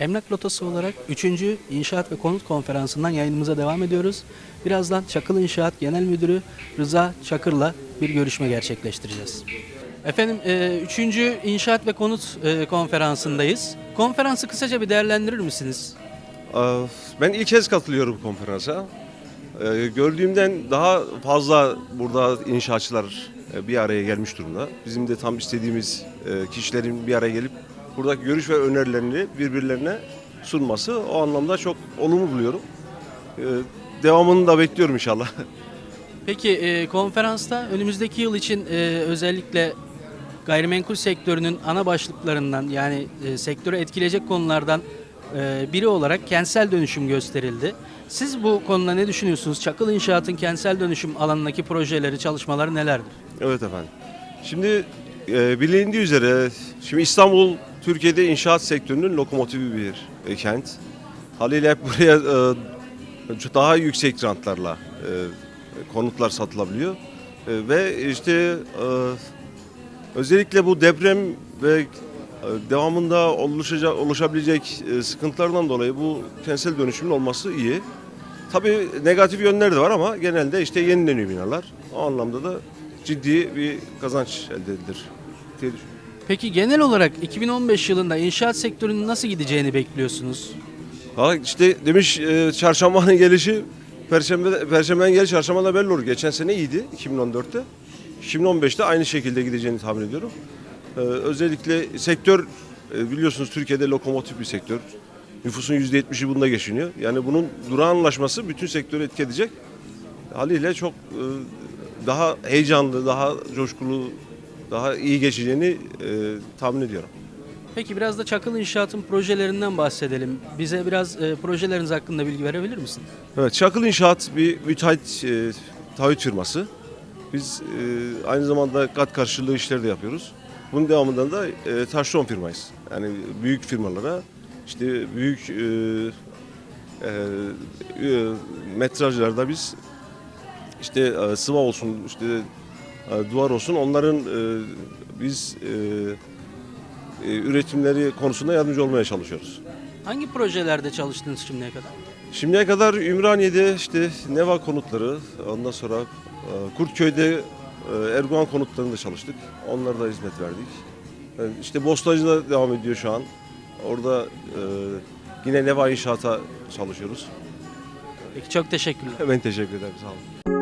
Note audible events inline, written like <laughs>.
Emlak Lotosu olarak 3. İnşaat ve Konut Konferansı'ndan yayınımıza devam ediyoruz. Birazdan Çakıl İnşaat Genel Müdürü Rıza Çakır'la bir görüşme gerçekleştireceğiz. Efendim 3. İnşaat ve Konut e, Konferansı'ndayız. Konferansı kısaca bir değerlendirir misiniz? Ee, Ben ilk kez katılıyorum konferansa. Ee, Gördüğümden daha fazla burada inşaatçılar e, bir araya gelmiş durumda. Bizim de tam istediğimiz e, kişilerin bir araya gelip buradaki görüş ve önerilerini birbirlerine sunması o anlamda çok olumlu buluyorum. Ee, Devamını da bekliyorum inşallah. <laughs> Peki e, konferansta önümüzdeki yıl için e, özellikle gayrimenkul sektörünün ana başlıklarından yani e, sektörü etkileyecek konulardan e, biri olarak kentsel dönüşüm gösterildi. Siz bu konuda ne düşünüyorsunuz? Çakıl İnşaat'ın kentsel dönüşüm alanındaki projeleri, çalışmaları nelerdir? Evet efendim. Şimdi e, bilindiği üzere şimdi İstanbul Türkiye'de inşaat sektörünün lokomotifi bir e, kent. Haliyle hep buraya e, daha yüksek rantlarla e, konutlar satılabiliyor. E, ve işte e, özellikle bu deprem ve e, devamında oluşacak oluşabilecek e, sıkıntılardan dolayı bu kentsel dönüşümün olması iyi. Tabii negatif yönleri de var ama genelde işte yenileniyor binalar. O anlamda da ciddi bir kazanç elde edilir diye düşünüyorum. Peki genel olarak 2015 yılında inşaat sektörünün nasıl gideceğini bekliyorsunuz? Ha işte demiş e, çarşambanın gelişi perşembe perşembenin gelişi çarşambada belli olur. Geçen sene iyiydi 2014'te. 2015'te aynı şekilde gideceğini tahmin ediyorum. Ee, özellikle sektör e, biliyorsunuz Türkiye'de lokomotif bir sektör. Nüfusun %70'i bunda geçiniyor. Yani bunun durağanlaşması bütün sektörü etki edecek. Haliyle çok e, daha heyecanlı, daha coşkulu, daha iyi geçeceğini e, tahmin ediyorum. Peki biraz da Çakıl İnşaat'ın projelerinden bahsedelim. Bize biraz e, projeleriniz hakkında bilgi verebilir misin? Evet, Çakıl İnşaat bir müteahhit e, taahhüt firması. Biz e, aynı zamanda kat karşılığı işleri de yapıyoruz. Bunun devamında da e, taşeron firmayız. Yani büyük firmalara işte büyük e, e, e, metrajlarda biz işte e, sıva olsun işte duvar olsun onların e, biz e, e, üretimleri konusunda yardımcı olmaya çalışıyoruz. Hangi projelerde çalıştınız şimdiye kadar? Şimdiye kadar Ümraniye'de işte Neva konutları, ondan sonra e, Kurtköy'de e, Erdoğan konutlarında çalıştık. Onlara da hizmet verdik. Yani işte Bostancı'da devam ediyor şu an. Orada e, yine Neva İnşaat'a çalışıyoruz. Peki çok teşekkürler. Ben teşekkür ederim. Sağ olun.